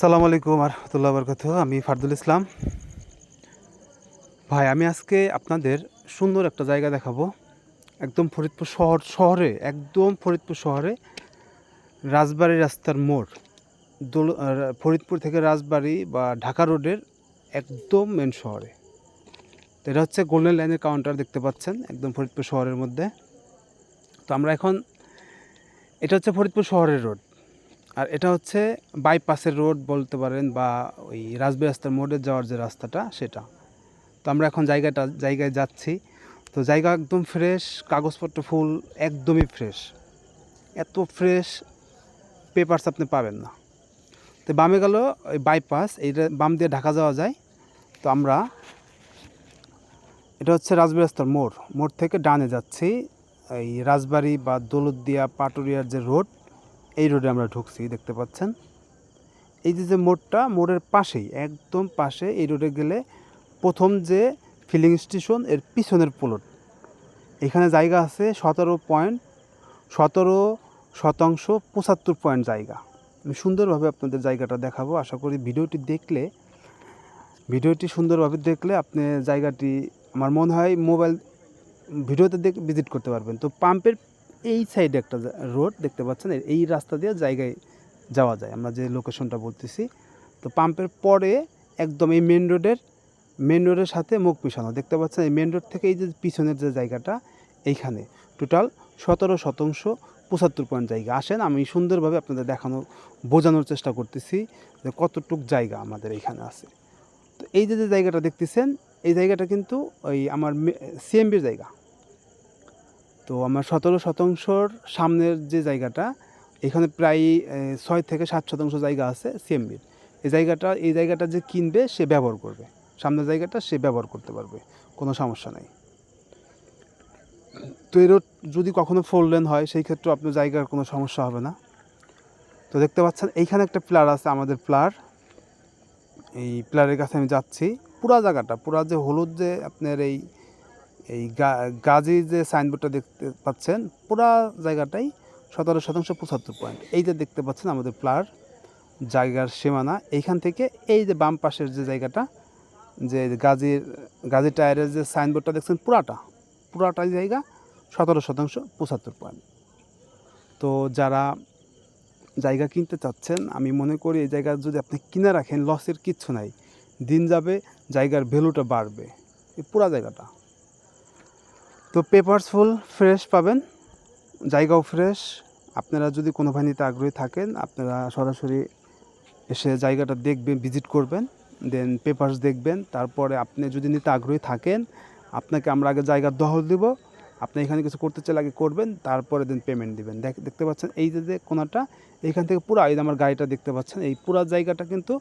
আসসালামু আলাইকুম রহমতুল্লাহ বরকত, আমি ফারদুল ইসলাম। ভাই, আমি আজকে আপনাদের সুন্দর একটা জায়গা দেখাবো। একদম ফরিদপুর শহর, শহরে, একদম ফরিদপুর শহরে, রাজবাড়ি রাস্তার মোড়। দোল ফরিদপুর থেকে রাজবাড়ি বা ঢাকা রোডের একদম মেন শহরে। তো এটা হচ্ছে গোল্ডেন লাইনের কাউন্টার দেখতে পাচ্ছেন, একদম ফরিদপুর শহরের মধ্যে। তো আমরা এখন, এটা হচ্ছে ফরিদপুর শহরের রোড আর এটা হচ্ছে বাইপাসের রোড বলতে পারেন বা ওই রাজবাড়ি রাস্তার মোড়ে যাওয়ার যে রাস্তাটা, সেটা। তো আমরা এখন জায়গাটা, জায়গায় যাচ্ছি। তো জায়গা একদম ফ্রেশ কাগজপত্র ফুল একদমই ফ্রেশ এত ফ্রেশ পেপারস আপনি পাবেন না। তো বামে গেল ওই বাইপাস এইটা বাম দিয়ে ঢাকা যাওয়া যায়। তো আমরা, এটা হচ্ছে রাজবাড়ি মোড়। মোড় থেকে ডানে যাচ্ছি, এই রাজবাড়ি বা দৌলতদিয়া, পাটুরিয়ার যে রোড এই রোডে আমরা ঢুকছি, দেখতে পাচ্ছেন? এই যে যে মোড়টা, মোড়ের পাশেই, একদম পাশে এই রোডে গেলে প্রথম যে ফিলিং স্টেশনের পিছনের প্লট এখানে জায়গা আছে সতেরো পয়েন্ট সতেরো শতাংশ পঁচাত্তর পয়েন্ট জায়গা। আমি সুন্দরভাবে আপনাদের জায়গাটা দেখাবো, আশা করি ভিডিওটি দেখলে, ভিডিওটি সুন্দরভাবে দেখলে আপনি জায়গাটি, আমার মনে হয় মোবাইল ভিডিওতে দেখ ভিজিট করতে পারবেন। তো পাম্পের এই সাইডে একটা রোড দেখতে পাচ্ছেন, এই- রাস্তা দিয়ে জায়গায় যাওয়া যায়। আমরা যে লোকেশনটা বলতেছি, তো পাম্পের পরে একদম এই মেন রোডের মেন রোডের সাথে মুখ পিছানো। দেখতে পাচ্ছেন, এই মেন রোড থেকে এই যে পিছনের যে জায়গাটা, এইখানে। টোটাল সতেরো শতাংশ পঁচাত্তর পয়েন্ট জায়গা। আসেন, আমি সুন্দরভাবে আপনাদের দেখানো, বোঝানোর চেষ্টা করতেছি যে কতটুক জায়গা আমাদের এইখানে আছে। তো এই যে যে জায়গাটা দেখতেছেন, এই জায়গাটা কিন্তু ওই আমার সিএমবির জায়গা। তো আমার সতেরো শতাংশর সামনের যে জায়গাটা, এখানে প্রায় ছয় থেকে সাত শতাংশ জায়গা আছে সিএমবির এই জায়গাটা এই জায়গাটা যে কিনবে, সে ব্যবহার করবে। সামনের জায়গাটা সে ব্যবহার করতে পারবে, কোনো সমস্যা নাই। তো এই রোড যদি কখনো ফোর লেন হয়, সেই ক্ষেত্রে আপনার জায়গার কোনো সমস্যা হবে না। তো দেখতে পাচ্ছেন, এইখানে একটা প্লার আছে আমাদের প্লার এই প্লারের কাছে আমি যাচ্ছি। পুরা জায়গাটা, পুরা যে হলুদ যে আপনার এই এই গাজী যে সাইনবোর্ডটা দেখতে পাচ্ছেন, পুরা জায়গাটাই সতেরো শতাংশ পঁচাত্তর পয়েন্ট এই যে দেখতে পাচ্ছেন আমাদের প্লার জায়গার সীমানা। এইখান থেকে এই যে বাম পাশের যে জায়গাটা, যে গাজীর, গাজী টায়ারের যে সাইনবোর্ডটা দেখছেন, পুরাটা, পুরাটাই জায়গা সতেরো শতাংশ পঁচাত্তর পয়েন্ট তো যারা জায়গা কিনতে চাচ্ছেন, আমি মনে করি এই জায়গা যদি আপনি কিনে রাখেন লসের কিচ্ছু নাই। দিন যাবে, জায়গার ভ্যালুটা বাড়বে। এই পুরা জায়গাটা। তো পেপারস ফুল ফ্রেশ পাবেন। জায়গাও ফ্রেশ আপনারা যদি কোনো ভাই নিতে আগ্রহী থাকেন, আপনারা সরাসরি এসে জায়গাটা দেখবেন ভিজিট করবেন দেন পেপারস দেখবেন। তারপরে আপনি যদি নিতে আগ্রহী থাকেন, আপনাকে আমরা আগে জায়গার দহল দিব। আপনি এখানে কিছু করতে চাইলে আগে করবেন, তারপরে দেন পেমেন্ট দিবেন। দেখ, দেখতে পাচ্ছেন এই যে যে কোনাটা এইখান থেকে পুরো এই আমার গাড়িটা দেখতে পাচ্ছেন। এই পুরো জায়গাটা কিন্তু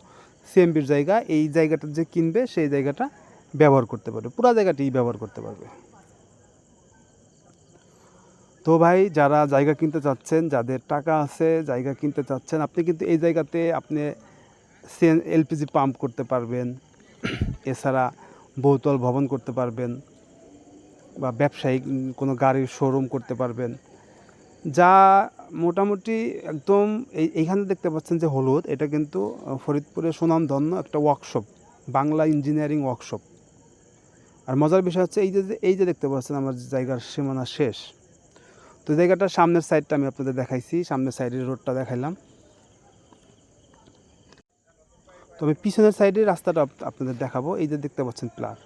সিএমবির জায়গা। এই জায়গাটা যে কিনবে, সেই জায়গাটা ব্যবহার করতে পারবে। পুরো জায়গাটি ব্যবহার করতে পারবে। তো ভাই যারা জায়গা কিনতে চাচ্ছেন যাদের টাকা আছে জায়গা কিনতে চাচ্ছেন আপনি কিন্তু এই জায়গাতে আপনি সিএন এলপিজি পাম্প করতে পারবেন। এছাড়া বহুতল ভবন করতে পারবেন বা ব্যবসায়িক কোনো গাড়ির শোরুম করতে পারবেন। যা মোটামুটি একদম এই এইখানে দেখতে পাচ্ছেন যে হলুদ এটা কিন্তু আহ, ফরিদপুরের সুনামধন্য একটা ওয়ার্কশপ বাংলা ইঞ্জিনিয়ারিং ওয়ার্কশপ আর মজার বিষয় হচ্ছে এই যে এই যে দেখতে পাচ্ছেন আমার জায়গার সীমানা শেষ। তো জায়গাটার সামনের সাইডটা আমি আপনাদের দেখাইছি, সামনের সাইডের রোডটা দেখাইলাম। তবে পিছনের সাইডের রাস্তাটা আপনাদের দেখাবো, এই যে দেখতে পাচ্ছেন প্লার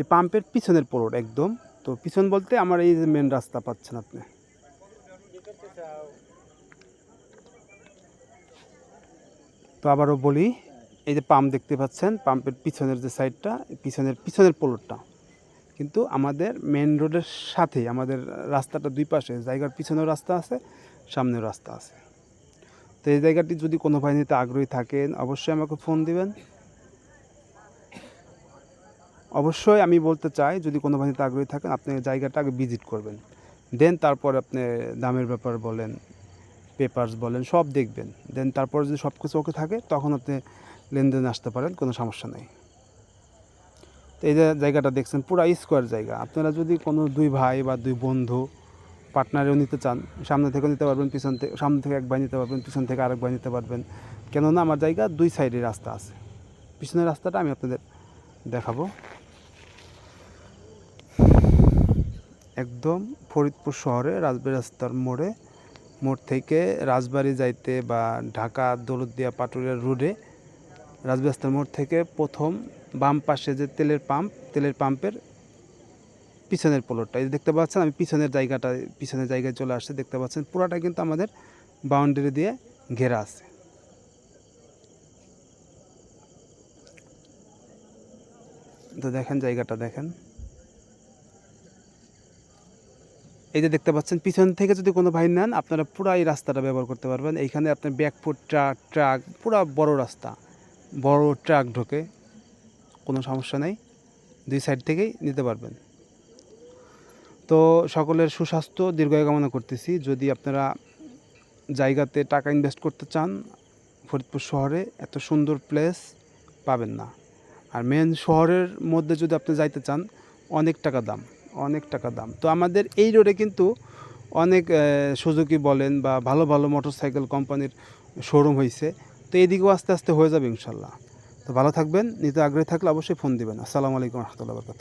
এই পাম্পের পিছনের পোলট একদম। তো পিছন বলতে আমার এই যে মেন রাস্তা পাচ্ছেন আপনি। তো আবারও বলি, এই যে পাম্প দেখতে পাচ্ছেন, পাম্পের পিছনের যে সাইডটা পিছনের পিছনের পোলটটা কিন্তু আমাদের মেন রোডের সাথে আমাদের রাস্তাটা দুই পাশে, জায়গার পিছনেও রাস্তা আছে, সামনেও রাস্তা আছে। তো এই জায়গাটি যদি কোনো ভাই নিতে আগ্রহী থাকেন, অবশ্যই আমাকে ফোন দিবেন। অবশ্যই আমি বলতে চাই, যদি কোনো ভাই নিতে আগ্রহী থাকেন, আপনি জায়গাটা আগে ভিজিট করবেন। দেন তারপর আপনি দামের ব্যাপার বলেন পেপারস বলেন, সব দেখবেন। দেন তারপর যদি সব কিছু ওকে থাকে, তখন আপনি লেনদেন আসতে পারেন, কোনো সমস্যা নেই। তো এই যে জায়গাটা দেখছেন, পুরো স্কোয়ার জায়গা। আপনারা যদি কোনো দুই ভাই বা দুই বন্ধু পার্টনারেও নিতে চান, সামনে থেকে নিতে পারবেন, পিছন থেকে সামনে থেকে এক ভাই নিতে পারবেন, পিছন থেকে আরেক ভাই নিতে পারবেন। কেননা আমার জায়গা দুই সাইডে রাস্তা আছে। পিছনের রাস্তাটা আমি আপনাদের দেখাবো। একদম ফরিদপুর শহরে রাজবাড়ি রাস্তার মোড়ে, মোড় থেকে রাজবাড়ি যাইতে বা ঢাকা দৌলতদিয়া পাটুরিয়া রোডে রাজবাড়ি রাস্তার মোড় থেকে প্রথম বাম পাশে যে তেলের পাম্প, তেলের পাম্পের পিছনের পোলরটা এই দেখতে পাচ্ছেন, আমি পিছনের জায়গাটা, পিছনের জায়গায় চলে আসছে, দেখতে পাচ্ছেন পুরাটা কিন্তু আমাদের বাউন্ডারি দিয়ে ঘেরা আছে। তো দেখেন জায়গাটা, দেখেন। এই যে দেখতে পাচ্ছেন, পিছন থেকে যদি কোনো ভাই নেন, আপনারা পুরো এই রাস্তাটা ব্যবহার করতে পারবেন। এইখানে আপনার ব্যাকফুট, ট্রাক ট্রাক, পুরো বড় রাস্তা। বড় ট্রাক ঢোকে। কোনো সমস্যা নেই, দুই সাইড থেকেই নিতে পারবেন। তো সকলের সুস্বাস্থ্য, দীর্ঘায়ু কামনা করতেছি। যদি আপনারা জায়গাতে টাকা ইনভেস্ট করতে চান, ফরিদপুর শহরে এত সুন্দর প্লেস পাবেন না। আর মেন শহরের মধ্যে যদি আপনি যাইতে চান, অনেক টাকা দাম, অনেক টাকা দাম। তো আমাদের এই রোডে কিন্তু অনেক সুজুকি বলেন বা ভালো ভালো মোটরসাইকেল কোম্পানির শোরুম হয়েছে তো এইদিকেও আস্তে আস্তে হয়ে যাবে ইনশাল্লাহ। তো ভালো থাকবেন নিতে আগ্রহী থাকলে অবশ্যই ফোন দিবেন। আসসালামু আলাইকুম রহমতুল্লাহ বরকাত